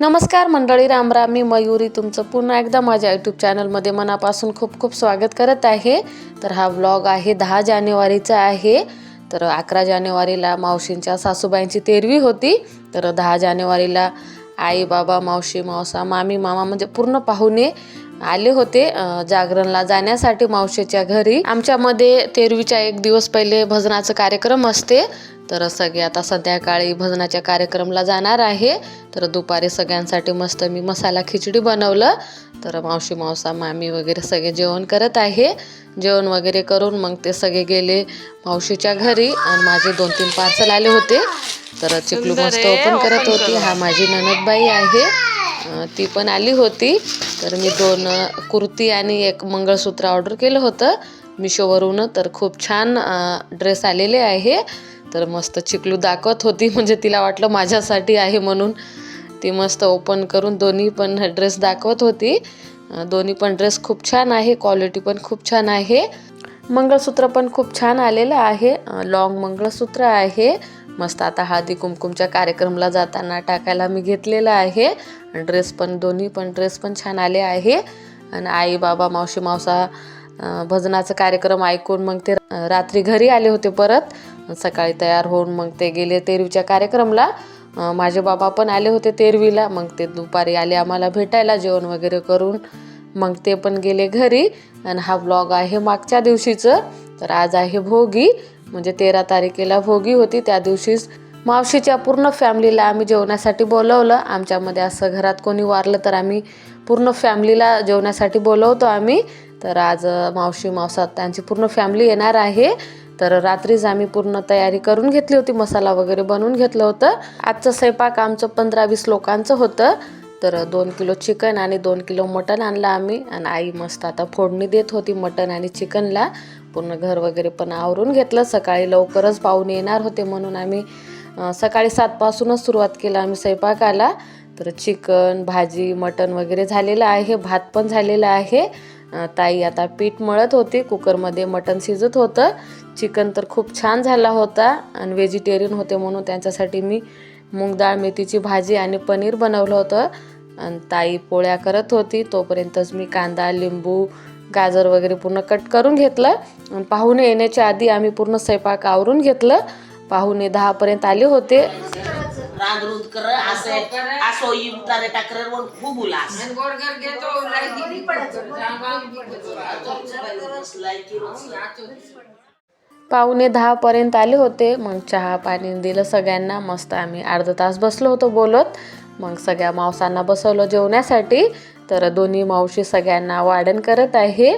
नमस्कार मंडळी रामराम मी मयुरी तुमचं पुन्हा एकदा माझ्या यूट्यूब चॅनलमध्ये मनापासून खूप खूप स्वागत करत आहे. तर हा व्लॉग आहे दहा जानेवारीचा आहे. तर अकरा जानेवारीला मावशींच्या सासूबाईंची तेरवी होती. तर दहा जानेवारीला आई बाबा मावशी मावसा मामी मामा म्हणजे पूर्ण पाहुणे आले होते जागरणला जाण्यासाठी मावशीच्या घरी. आमच्यामध्ये तेरवीच्या एक दिवस पहिले भजनाचं कार्यक्रम असते. तर सगळे आता संध्याकाळी भजनाच्या कार्यक्रमला जाणार आहे. तर दुपारी सगळ्यांसाठी मस्त मी मसाला खिचडी बनवलं. तर मावशी मावसा मामी वगैरे सगळे जेवण करत आहे. जेवण वगैरे करून मग ते सगळे गेले मावशीच्या घरी आणि माझे दोन तीन पार्सल आले होते. तर चिकलू मस्त ओपन करत होती. हा माझी ननदबाई आहे. ती पण आली होती. तर मी दोन कुर्ती आणि एक मंगळसूत्र ऑर्डर केलं होतं. मिशोवरून तर खूप छान ड्रेस आलेले आहे. तर मस्त चिकलू दाखवत होती. म्हणजे तिला वाटलं माझ्यासाठी आहे म्हणून. ती मस्त ओपन करून दोन्ही पण ड्रेस दाखवत होती. दोन्ही पण ड्रेस खूप छान आहे. क्वालिटी पण खूप छान आहे. मंगळसूत्र पण खूप छान आलेलं आहे. लॉंग मंगळसूत्र आहे. मस्त आता हळदी कुमकुमच्या कार्यक्रमला जाताना टाकायला मी घेतलेलं आहे. ड्रेस पण दोन्ही पण ड्रेस पण छान आले आहे. आणि आई बाबा मावशी मावसा भजनाचा कार्यक्रम ऐकून मग ते रात्री घरी आले होते परत. सकाळी तयार होऊन मग ते गेले तेरवीच्या कार्यक्रमला. माझे बाबा पण आले होते तेरवीला. मग ते दुपारी आले आम्हाला भेटायला जेवण वगैरे करून. मग ते पण गेले घरी. आणि हा ब्लॉग आहे मागच्या दिवशीचं. तर आज आहे भोगी. म्हणजे तेरा तारखेला भोगी होती. त्या दिवशीच मावशीच्या पूर्ण फॅमिलीला आम्ही जेवणासाठी बोलवलं. आमच्यामध्ये असं घरात कोणी वारलं तर आम्ही पूर्ण फॅमिलीला जेवणासाठी बोलवतो आम्ही. तर आज मावशी मावसा त्यांची पूर्ण फॅमिली येणार आहे. तर रात्रीच आम्ही पूर्ण तयारी करून घेतली होती मसाला वगैरे बनवून घेतलं होतं. आजचं स्वयंपाक आमचं पंधरा वीस लोकांचं होतं. तर दोन किलो चिकन आणि दोन किलो मटण आणलं आम्ही. आणि आई मस्त आता फोडणी देत होती मटण आणि चिकनला. पूर्ण घर वगैरे पण आवरून घेतलं. सकाळी लवकरच पाहुणे येणार होते म्हणून आम्ही सकाळी सातपासूनच सुरुवात केलं आम्ही स्वयंपाकाला. तर चिकन भाजी मटण वगैरे झालेलं आहे. भात पण झालेला आहे. ताई आता पीठ मळत होती कुकरमध्ये मटण शिजत होतं. चिकन तर खूप छान झाला होता आणि व्हेजिटेरियन होते म्हणून त्यांच्यासाठी मी मूग डाळ मेथीची भाजी आणि पनीर बनवलं होतं. आणि ताई पोळ्या करत होती तोपर्यंतच मी कांदा लिंबू गाजर वगैरे पूर्ण कट करून घेतलं. आणि पाहुणे येण्याच्या आधी आम्ही पूर्ण स्वयंपाक आवरून घेतलं. पाहुणे दहापर्यंत आले होते. रांधरून कर असं असो इमतारे टाकर वर खूप उलास. पाहुणे दहापर्यंत आले होते मग चहा पाणी दिलं सगळ्यांना मस्त आम्ही अर्धा तास बसलो होतो बोलत. मग सगळ्या मावसांना बसवलं जेवण्यासाठी तर दोन्ही मावशी सगळ्यांना वाढण करत आहे.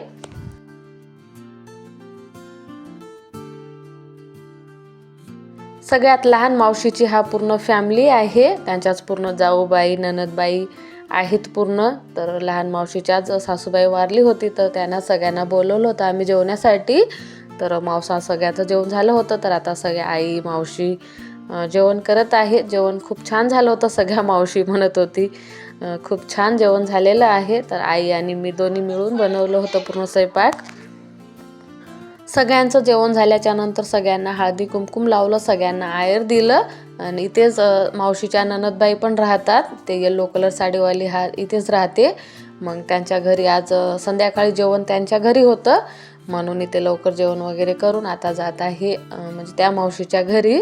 सगळ्यात लहान मावशीची हा पूर्ण फॅमिली आहे. त्यांच्याच पूर्ण जाऊबाई ननदबाई आहेत पूर्ण. तर लहान मावशीच्याच सासूबाई वारली होती तर त्यांना सगळ्यांना बोलवलं होतं आम्ही जेवण्यासाठी. तर मावसा सगळ्याचं जेवण झालं होतं तर आता सगळ्या आई मावशी जेवण करत आहे. जेवण खूप छान झालं होतं सगळ्या मावशी म्हणत होती. खूप छान जेवण झालेलं आहे. तर आई आणि मी दोन्ही मिळून बनवलं होतं पूर्ण स्वयंपाक. सगळ्यांचं जेवण झाल्याच्यानंतर सगळ्यांना हळदी कुमकुम लावलं सगळ्यांना आयर दिलं. आणि इथेच मावशीच्या ननदबाई पण राहतात. ते येल्लो कलर साडीवाली हा इथेच राहते. मग त्यांच्या घरी आज संध्याकाळी जेवण त्यांच्या घरी होतं. म्हणून इथे लवकर जेवण वगैरे करून आता जात आहे म्हणजे त्या मावशीच्या घरी.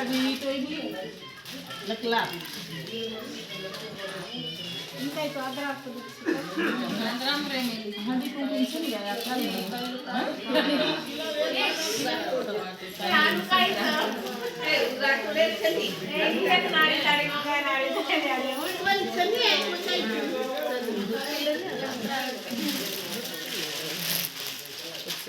লেকচার নিয়ে তৈরি লেখলাম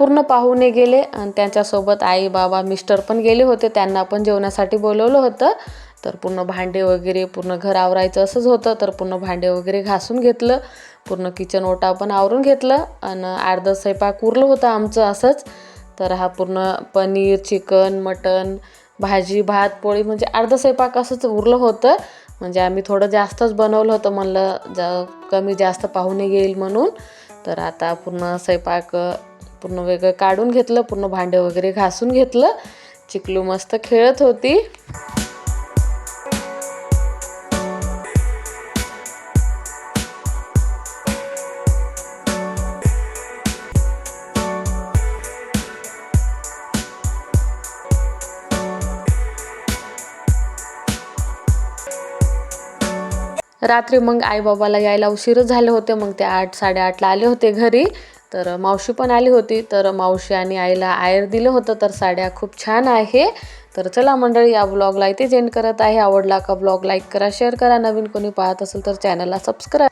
पूर्ण पाहुणे गेले आणि त्यांच्यासोबत आई बाबा मिस्टर पण गेले होते. त्यांना पण जेवणासाठी बोलवलं होतं. तर पूर्ण भांडे वगैरे पूर्ण घर आवरायचं असंच होतं. तर पूर्ण भांडे वगैरे घासून घेतलं. पूर्ण किचन ओटा पण आवरून घेतलं आणि अर्धं स्वयंपाक उरलं होतं आमचं असंच. तर हा पूर्ण पनीर चिकन मटन भाजी भात पोळी म्हणजे अर्धं स्वयंपाक असंच उरलं होतं. म्हणजे आम्ही थोडं जास्तच बनवलं होतं. म्हणलं जा कमी जास्त पाहुणे येईल म्हणून. तर आता पूर्ण स्वयंपाक पूर्ण वेगळं काढून घेतलं पूर्ण भांडे वगैरे घासून घेतलं. चिकलू मस्त खेळत होती. रात्री मग आईबाबाला यायला उशीरच झाले होते मग ते आठ साडेआठला आले होते घरी. तर मावशी पण आली होती. तर मावशी आणि आईला आयर दिलं होतं. तर साड्या खूप छान आहे. तर चला मंडळी या ब्लॉगला इथेच एंड करत आहे. आवडला का ब्लॉग लाईक करा शेअर करा. नवीन कोणी पाहत असेल तर चॅनलला सबस्क्राईब